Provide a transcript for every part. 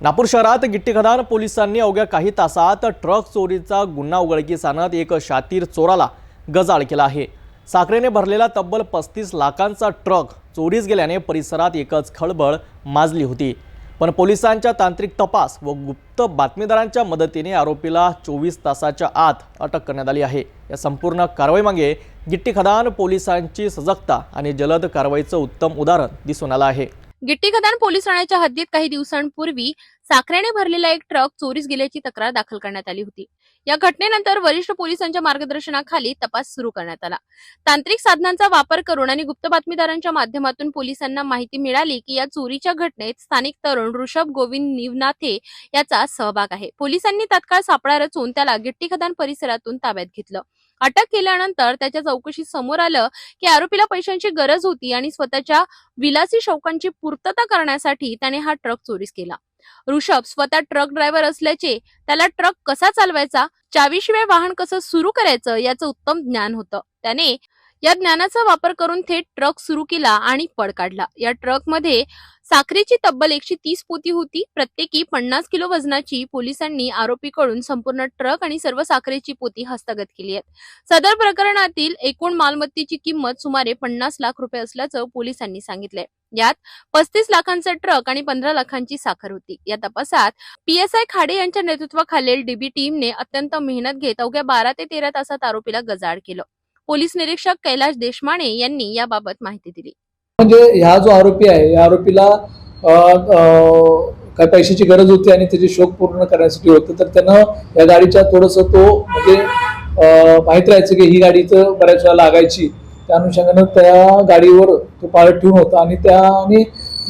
नागपूर शहरात गिट्टीखदान पोलिसांनी अवघ्या काही तासात ट्रक चोरीचा गुन्हा उघडकीस आणत एक शातीर चोराला गजाळ केला आहे. साखरेने भरलेला तब्बल पस्तीस लाखांचा ट्रक चोरीस गेल्याने परिसरात एकच खळबळ माजली होती. पण पोलिसांच्या तांत्रिक तपास व गुप्त बातमीदारांच्या मदतीने आरोपीला चोवीस तासाच्या आत अटक करण्यात आली आहे. या संपूर्ण कारवाईमागे गिट्टीखदान पोलिसांची सजगता आणि जलद कारवाईचं उत्तम उदाहरण दिसून आलं आहे. गिट्टीखदान पोलीस ठाण्याच्या हद्दीत काही दिवसांपूर्वी साखरेने भरलेला एक ट्रक चोरीस गेल्याची तक्रार दाखल करण्यात आली होती. या घटनेनंतर वरिष्ठ पोलिसांच्या मार्गदर्शनाखाली तपास सुरू करण्यात आला. तांत्रिक साधनांचा वापर करून आणि गुप्त बातमीदारांच्या माध्यमातून पोलिसांना माहिती मिळाली की या चोरीच्या घटनेत स्थानिक तरुण ऋषभ गोविंद निवनाथे याचा सहभाग आहे. पोलिसांनी तात्काळ सापळा रचून त्याला गिट्टीखदान परिसरातून ताब्यात घेतलं. अटक केल्यानंतर त्याच्या चौकशीत समोर आलं की आरोपीला पैशांची गरज होती आणि स्वतःच्या विलासी शौकांची पूर्तता करण्यासाठी त्याने हा ट्रक चोरीस केला. ऋषभ स्वतः ट्रक ड्रायव्हर असल्याचे त्याला ट्रक कसा चालवायचा चावीशिवाय वाहन कसं सुरू करायचं याचं उत्तम ज्ञान होतं. त्याने या ज्ञानाचा वापर करून थेट ट्रक सुरू केला आणि पळ काढला. या ट्रकमध्ये साखरेची तब्बल एकशे तीस पोती होती. प्रत्येकी पन्नास किलो वजनाची पोलिसांनी आरोपीकडून संपूर्ण ट्रक आणि सर्व साखरेची पोती हस्तगत केली आहेत. सदर प्रकरणातील एकूण मालमत्तेची किंमत सुमारे पन्नास लाख रुपये असल्याचं पोलिसांनी सांगितलंय. यात पस्तीस लाखांचा ट्रक आणि पंधरा लाखांची साखर होती. या तपासात पीएसआय खाडे यांच्या नेतृत्वाखालील डीबी टीमने अत्यंत मेहनत घेत अवघ्या बारा ते तेरा तासात आरोपीला गजाड केलं. पोलीस निरीक्षक कैलाश देशमाने यांनी याबाबत माहिती दिली. म्हणजे ह्या जो आरोपी आहे या आरोपीला काय पैशाची गरज होती आणि त्याचे शोक पूर्ण करण्यासाठी होतं तर त्यानं या गाडीच्या थोडंसं तो म्हणजे माहीत माहीत राहायचं की ही गाडी तर बऱ्याच वेळा लागायची. त्या अनुषंगानं त्या गाडीवर तो पाळत ठेवून होता आणि त्याने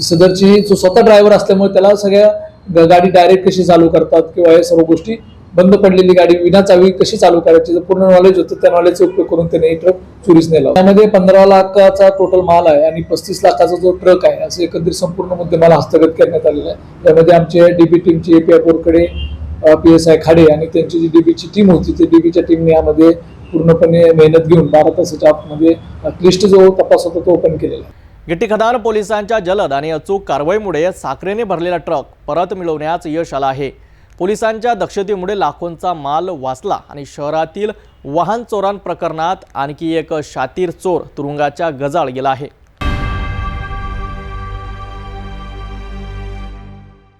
सदरची जो स्वतः ड्रायव्हर असल्यामुळे त्याला सगळ्या गाडी डायरेक्ट कशी चालू करतात किंवा या सर्व गोष्टी बंद पडलेली गाडी विना चावी कशी चालू करायची? जर पूर्ण नॉलेज होतं त्या नॉलेजचा उपयोग करून त्याने ट्रक चोरीस नेला. त्यामध्ये पंधरा लाखाचा टोटल माल आहे आणि पस्तीस लाखाचा जो ट्रक आहे असं एकंदरीत संपूर्ण मुद्देमाला हस्तगत करण्यात आलेला आहे. त्यामध्ये आमचे डीबी टीमची API Borkade P S I Khade आणि त्यांची जी डीबीची टीम होती ती डीबीच्या टीमने यामध्ये पूर्णपणे मेहनत घेऊन बारा तासाच्या आतमध्ये क्लिष्ट जो तपास होता तो ओपन केलेला आहे. गिट्टीखदान पोलिसांच्या जलद आणि अचूक कारवाईमुळे साखरेने भरलेला ट्रक परत मिळवण्यास यश आलं आहे. पोलिसांच्या दक्षतेमुळे लाखोंचा माल वाचला आणि शहरातील वाहन चोरांप्रकरणात आणखी एक शातीर चोर तुरुंगाच्या गजाळ गेला आहे.